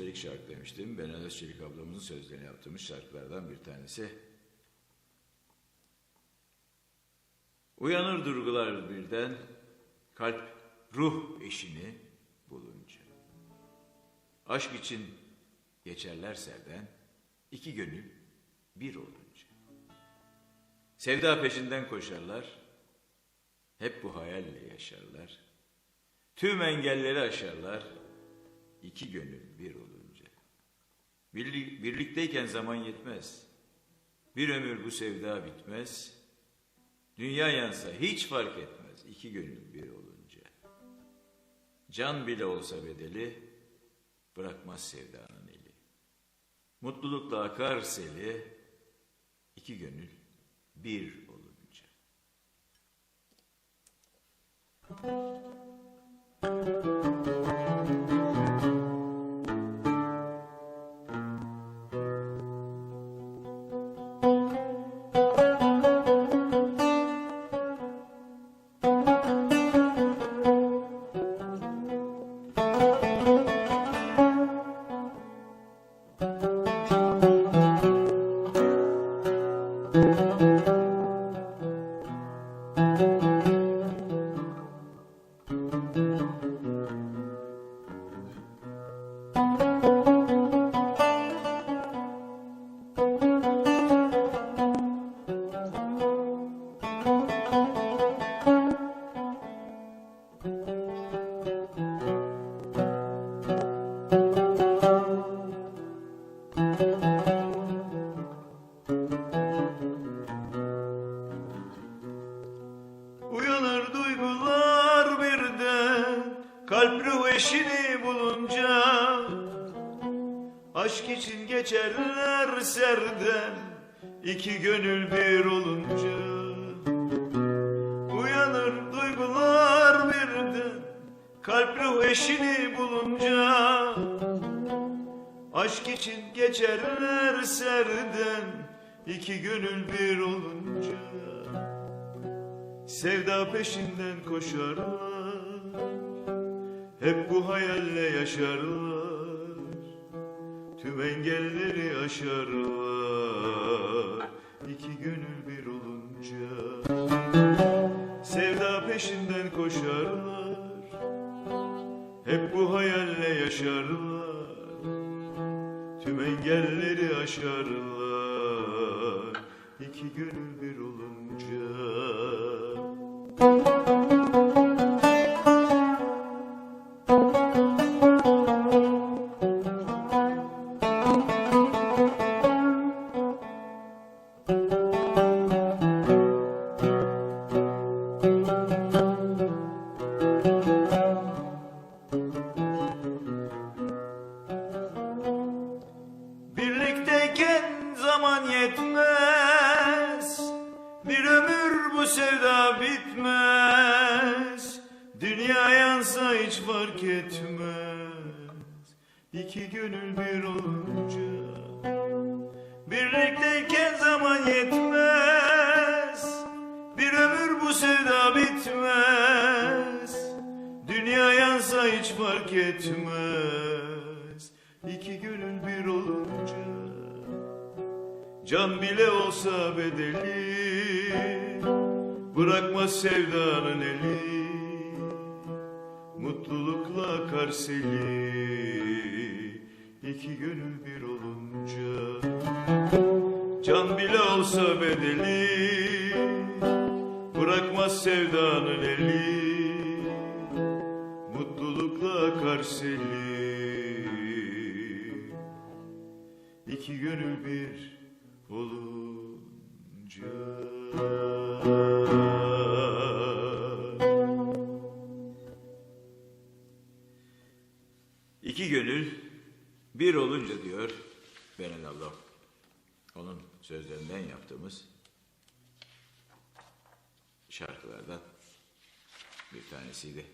Üstelik şarkı demiştim. Ben Özçelik ablamızın sözlerini yaptığımız şarkılardan bir tanesi. Uyanır durgular birden, kalp ruh eşini bulunca. Aşk için geçerler serden, iki gönül bir olunca. Sevda peşinden koşarlar, hep bu hayalle yaşarlar. Tüm engelleri aşarlar, iki gönül bir olunca. Birlik, birlikteyken zaman yetmez. Bir ömür bu sevda bitmez. Dünya yansa hiç fark etmez iki gönül bir olunca. Can bile olsa bedeli bırakmaz sevdanın eli. Mutlulukla akar seli iki gönül bir olunca. Uyanır birden Kalp ruh eşini bulunca Aşk için geçerler serden. İki gönül bir olunca Uyanır duygular birden. Kalp ruh eşini bulunca Aşk için geçerler serden. İki gönül bir olunca Sevda peşinden koşarlar Hep bu hayalle yaşarlar. Tüm engelleri aşarlar. İki gönül bir olunca Sevda peşinden koşarlar. Hep bu hayalle yaşarlar. Tüm engelleri aşarlar. İki gönül ömür bu sevda bitmez. Dünya yansa hiç fark etmez. İki gönül bir olunca Birlikteyken zaman yetmez. Bir ömür bu sevda bitmez. Dünya yansa hiç fark etmez. İki gönül bir olunca Can bile olsa bedeli Bırakmaz sevdanın eli Mutlulukla akar İki gönül bir olunca Can bile olsa bedeli. Bırakmaz sevdanın eli Mutlulukla akar İki gönül bir olunca İki gönül bir olunca diyor Benel ablam. Onun sözlerinden yaptığımız şarkılardan bir tanesiydi.